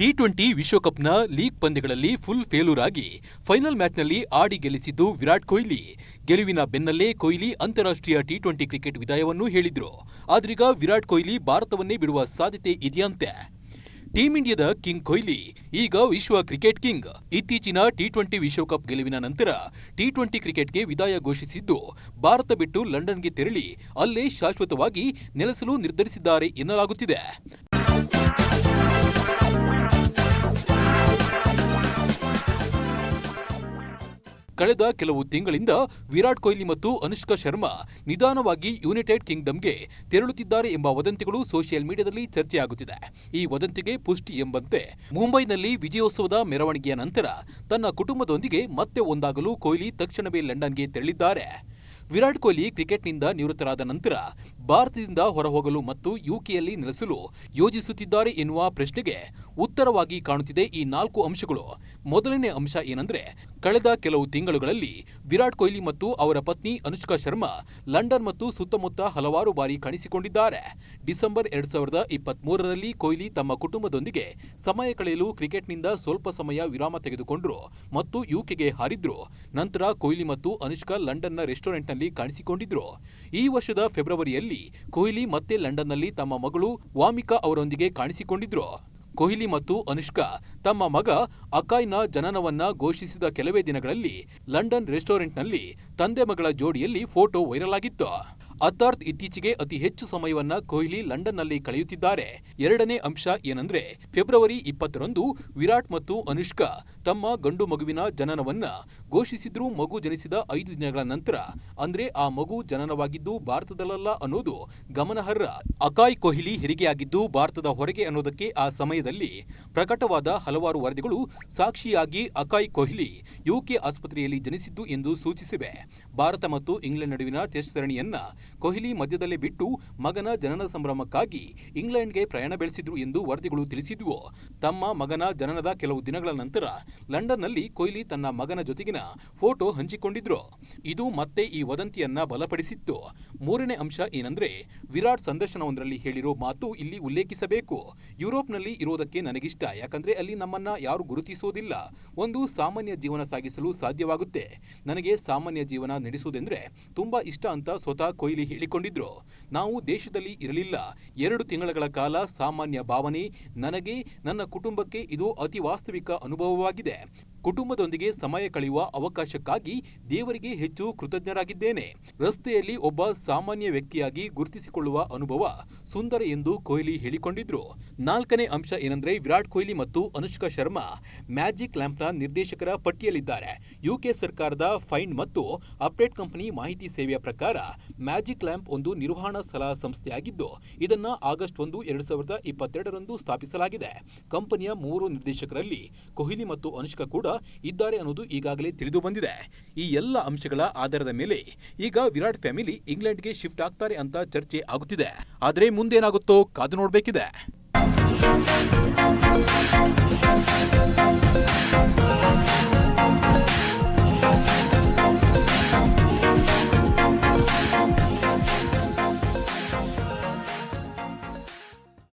T twenty ವಿಶ್ವಕಪ್ನ league ಪಂದ್ಯಗಳಲ್ಲಿ full failure ಆಗಿ ಫೈನಲ್ ಮ್ಯಾಚ್ನಲ್ಲಿ ಆಡಿ ಗೆಲ್ಲಿಸಿದ್ದು ವಿರಾಟ್ ಕೊಹ್ಲಿ. ಗೆಲುವಿನ ಬೆನ್ನಲ್ಲೇ ಕೊಹ್ಲಿ ಅಂತಾರಾಷ್ಟ್ರೀಯ ಟಿ ಟ್ವೆಂಟಿ ಕ್ರಿಕೆಟ್ ವಿದಾಯವನ್ನು ಹೇಳಿದ್ರು. ಆದ್ರೀಗ ವಿರಾಟ್ ಕೊಹ್ಲಿ ಭಾರತವನ್ನೇ ಬಿಡುವ ಸಾಧ್ಯತೆ ಇದೆಯಂತೆ. ಟೀಂ ಇಂಡಿಯಾದ ಕಿಂಗ್ ಕೊಹ್ಲಿ, ಈಗ ವಿಶ್ವ ಕ್ರಿಕೆಟ್ ಕಿಂಗ್. ಇತ್ತೀಚಿನ ಟಿ ಟ್ವೆಂಟಿ ವಿಶ್ವಕಪ್ ಗೆಲುವಿನ ನಂತರ ಟಿ ಟ್ವೆಂಟಿ ಕ್ರಿಕೆಟ್ಗೆ ವಿದಾಯ ಘೋಷಿಸಿದ್ದು, ಭಾರತ ಬಿಟ್ಟು ಲಂಡನ್ಗೆ ತೆರಳಿ ಅಲ್ಲೇ ಶಾಶ್ವತವಾಗಿ ನೆಲೆಸಲು ನಿರ್ಧರಿಸಿದ್ದಾರೆ ಎನ್ನಲಾಗುತ್ತಿದೆ. ಕಳೆದ ಕೆಲವು ತಿಂಗಳಿಂದ ವಿರಾಟ್ ಕೊಹ್ಲಿ ಮತ್ತು ಅನುಷ್ಕಾ ಶರ್ಮಾ ನಿಧಾನವಾಗಿ ಯುನೈಟೆಡ್ ಕಿಂಗ್ಡಮ್ಗೆ ತೆರಳುತ್ತಿದ್ದಾರೆ ಎಂಬ ವದಂತಿಗಳು ಸೋಷಿಯಲ್ ಮೀಡಿಯಾದಲ್ಲಿ ಚರ್ಚೆಯಾಗುತ್ತಿದೆ. ಈ ವದಂತಿಗೆ ಪುಷ್ಟಿ ಎಂಬಂತೆ ಮುಂಬೈನಲ್ಲಿ ವಿಜಯೋತ್ಸವದ ಮೆರವಣಿಗೆಯ ನಂತರ ತನ್ನ ಕುಟುಂಬದೊಂದಿಗೆ ಮತ್ತೆ ಒಂದಾಗಲು ಕೊಹ್ಲಿ ತಕ್ಷಣವೇ ಲಂಡನ್ಗೆ ತೆರಳಿದ್ದಾರೆ. ವಿರಾಟ್ ಕೊಹ್ಲಿ ಕ್ರಿಕೆಟ್ನಿಂದ ನಿವೃತ್ತರಾದ ನಂತರ ಭಾರತದಿಂದ ಹೊರಹೋಗಲು ಮತ್ತು ಯುಕೆಯಲ್ಲಿ ನೆಲೆಸಲು ಯೋಜಿಸುತ್ತಿದ್ದಾರೆ ಎನ್ನುವ ಪ್ರಶ್ನೆಗೆ ಉತ್ತರವಾಗಿ ಕಾಣುತ್ತಿದೆ ಈ ನಾಲ್ಕು ಅಂಶಗಳು. ಮೊದಲನೇ ಅಂಶ ಏನಂದ್ರೆ ಕಳೆದ ಕೆಲವು ತಿಂಗಳುಗಳಲ್ಲಿ ವಿರಾಟ್ ಕೊಹ್ಲಿ ಮತ್ತು ಅವರ ಪತ್ನಿ ಅನುಷ್ಕಾ ಶರ್ಮಾ ಲಂಡನ್ ಮತ್ತು ಸುತ್ತಮುತ್ತ ಹಲವಾರು ಬಾರಿ ಕಾಣಿಸಿಕೊಂಡಿದ್ದಾರೆ. ಡಿಸೆಂಬರ್ ಎರಡ್ ಸಾವಿರದ ಇಪ್ಪತ್ತ್ ಮೂರರಲ್ಲಿ ಕೊಹ್ಲಿ ತಮ್ಮ ಕುಟುಂಬದೊಂದಿಗೆ ಸಮಯ ಕಳೆಯಲು ಕ್ರಿಕೆಟ್ನಿಂದ ಸ್ವಲ್ಪ ಸಮಯ ವಿರಾಮ ತೆಗೆದುಕೊಂಡ್ರು ಮತ್ತು ಯುಕೆಗೆ ಹಾರಿದ್ರು. ನಂತರ ಕೊಹ್ಲಿ ಮತ್ತು ಅನುಷ್ಕಾ ಲಂಡನ್ನ ರೆಸ್ಟೋರೆಂಟ್ನಲ್ಲಿ ಕಾಣಿಸಿಕೊಂಡಿದ್ರು. ಈ ವರ್ಷದ ಫೆಬ್ರವರಿಯಲ್ಲಿ ಕೊಹ್ಲಿ ಮತ್ತೆ ಲಂಡನ್ನಲ್ಲಿ ತಮ್ಮ ಮಗಳು ವಾಮಿಕಾ ಅವರೊಂದಿಗೆ ಕಾಣಿಸಿಕೊಂಡಿದ್ರು. ಕೊಹ್ಲಿ ಮತ್ತು ಅನುಷ್ಕಾ ತಮ್ಮ ಮಗ ಅಕಾಯ್ನ ಜನನವನ್ನ ಘೋಷಿಸಿದ ಕೆಲವೇ ದಿನಗಳಲ್ಲಿ ಲಂಡನ್ ರೆಸ್ಟೋರೆಂಟ್ನಲ್ಲಿ ತಂದೆ ಮಗಳ ಜೋಡಿಯಲ್ಲಿ ಫೋಟೋ ವೈರಲ್ ಆಗಿತ್ತು. ಅರ್ಥಾತ್ ಇತ್ತೀಚೆಗೆ ಅತಿ ಹೆಚ್ಚು ಸಮಯವನ್ನ ಕೊಹ್ಲಿ ಲಂಡನ್ನಲ್ಲಿ ಕಳೆಯುತ್ತಿದ್ದಾರೆ. ಎರಡನೇ ಅಂಶ ಏನಂದ್ರೆ, ಫೆಬ್ರವರಿ ಇಪ್ಪತ್ತರಂದು ವಿರಾಟ್ ಮತ್ತು ಅನುಷ್ಕಾ ತಮ್ಮ ಗಂಡು ಮಗುವಿನ ಜನನವನ್ನ ಘೋಷಿಸಿದ್ರು ಮಗು ಜನಿಸಿದ ಐದು ದಿನಗಳ ನಂತರ. ಅಂದ್ರೆ ಆ ಮಗು ಜನನವಾಗಿದ್ದು ಭಾರತದಲ್ಲಲ್ಲ ಅನ್ನೋದು ಗಮನಾರ್ಹ. ಅಕಾಯ್ ಕೊಹ್ಲಿ ಹೆರಿಗೆಯಾಗಿದ್ದು ಭಾರತದ ಹೊರಗೆ ಅನ್ನೋದಕ್ಕೆ ಆ ಸಮಯದಲ್ಲಿ ಪ್ರಕಟವಾದ ಹಲವಾರು ವರದಿಗಳು ಸಾಕ್ಷಿಯಾಗಿ ಅಕಾಯ್ ಕೊಹ್ಲಿ ಯುಕೆ ಆಸ್ಪತ್ರೆಯಲ್ಲಿ ಜನಿಸಿದ್ದು ಎಂದು ಸೂಚಿಸಿವೆ. ಭಾರತ ಮತ್ತು ಇಂಗ್ಲೆಂಡ್ ನಡುವಿನ ಟೆಸ್ಟ್ ಸರಣಿಯನ್ನ ಕೊಹ್ಲಿ ಮಧ್ಯದಲ್ಲೇ ಬಿಟ್ಟು ಮಗನ ಜನನ ಸಂಭ್ರಮಕ್ಕಾಗಿ ಇಂಗ್ಲೆಂಡ್ಗೆ ಪ್ರಯಾಣ ಬೆಳೆಸಿದ್ರು ಎಂದು ವರದಿಗಳು ತಿಳಿಸಿದ್ವು. ತಮ್ಮ ಮಗನ ಜನನದ ಕೆಲವು ದಿನಗಳ ನಂತರ ಲಂಡನ್ನಲ್ಲಿ ಕೊಹ್ಲಿ ತನ್ನ ಮಗನ ಜೊತೆಗಿನ ಫೋಟೋ ಹಂಚಿಕೊಂಡಿದ್ರು. ಇದು ಮತ್ತೆ ಈ ವದಂತಿಯನ್ನ ಬಲಪಡಿಸಿತ್ತು. ಮೂರನೇ ಅಂಶ ಏನಂದ್ರೆ, ವಿರಾಟ್ ಸಂದರ್ಶನವೊಂದರಲ್ಲಿ ಹೇಳಿರೋ ಮಾತು ಇಲ್ಲಿ ಉಲ್ಲೇಖಿಸಬೇಕು. ಯುರೋಪ್ನಲ್ಲಿ ಇರೋದಕ್ಕೆ ನನಗಿಷ್ಟ, ಯಾಕಂದ್ರೆ ಅಲ್ಲಿ ನಮ್ಮನ್ನ ಯಾರು ಗುರುತಿಸೋದಿಲ್ಲ. ಒಂದು ಸಾಮಾನ್ಯ ಜೀವನ ಸಾಗಿಸಲು ಸಾಧ್ಯವಾಗುತ್ತೆ. ನನಗೆ ಸಾಮಾನ್ಯ ಜೀವನ ನಡೆಸುವುದೆಂದ್ರೆ ತುಂಬಾ ಇಷ್ಟ ಅಂತ ಸ್ವತಃ ಕೊಹ್ಲಿ ಹೇಳಿಕೊಂಡಿದ್ರು? ನಾವು ದೇಶದಲ್ಲಿ ಇರಲಿಲ್ಲ. ಎರಡು ತಿಂಗಳ ಕಾಲ ಸಾಮಾನ್ಯ ಭಾವನೆ, ನನಗೆ, ನನ್ನ ಕುಟುಂಬಕ್ಕೆ ಇದು ಅತಿ ವಾಸ್ತವಿಕ ಅನುಭವವಾಗಿದೆ. ಕುಟುಂಬದೊಂದಿಗೆ ಸಮಯ ಕಳೆಯುವ ಅವಕಾಶಕ್ಕಾಗಿ ದೇವರಿಗೆ ಹೆಚ್ಚು ಕೃತಜ್ಞರಾಗಿದ್ದೇನೆ. ರಸ್ತೆಯಲ್ಲಿ ಒಬ್ಬ ಸಾಮಾನ್ಯ ವ್ಯಕ್ತಿಯಾಗಿ ಗುರುತಿಸಿಕೊಳ್ಳುವ ಅನುಭವ ಸುಂದರ ಎಂದು ಕೊಹ್ಲಿ ಹೇಳಿಕೊಂಡಿದ್ರು. ನಾಲ್ಕನೇ ಅಂಶ ಏನಂದ್ರೆ ವಿರಾಟ್ ಕೊಹ್ಲಿ ಮತ್ತು ಅನುಷ್ಕಾ ಶರ್ಮಾ ಮ್ಯಾಜಿಕ್ ಲ್ಯಾಂಪ್ನ ನಿರ್ದೇಶಕರ ಪಟ್ಟಿಯಲ್ಲಿದ್ದಾರೆ. ಯುಕೆ ಸರ್ಕಾರದ ಫೈಂಡ್ ಮತ್ತು ಅಪ್ಡೇಟ್ ಕಂಪನಿ ಮಾಹಿತಿ ಸೇವೆಯ ಪ್ರಕಾರ ಮ್ಯಾಜಿಕ್ ಲ್ಯಾಂಪ್ ಒಂದು ನಿರ್ವಹಣಾ ಸಲಹಾ ಸಂಸ್ಥೆಯಾಗಿದ್ದು, ಇದನ್ನ ಆಗಸ್ಟ್ ಒಂದು, ಎರಡು ಸಾವಿರದ ಇಪ್ಪತ್ತೆರಡರಂದು ಸ್ಥಾಪಿಸಲಾಗಿದೆ. ಕಂಪನಿಯ ಮೂರು ನಿರ್ದೇಶಕರಲ್ಲಿ ಕೊಹ್ಲಿ ಮತ್ತು ಅನುಷ್ಕಾ ಕೂಡ ಇದ್ದಾರೆ ಅನ್ನೋದು ಈಗಾಗಲೇ ತಿಳಿದು ಬಂದಿದೆ. ಈ ಎಲ್ಲ ಅಂಶಗಳ ಆಧಾರದ ಮೇಲೆ ಈಗ ವಿರಾಟ್ ಫ್ಯಾಮಿಲಿ ಇಂಗ್ಲೆಂಡ್ಗೆ ಶಿಫ್ಟ್ ಆಗ್ತಾರೆ ಅಂತ ಚರ್ಚೆ ಆಗುತ್ತಿದೆ. ಆದರೆ ಮುಂದೇನಾಗುತ್ತೋ ಕಾದು ನೋಡಬೇಕಿದೆ.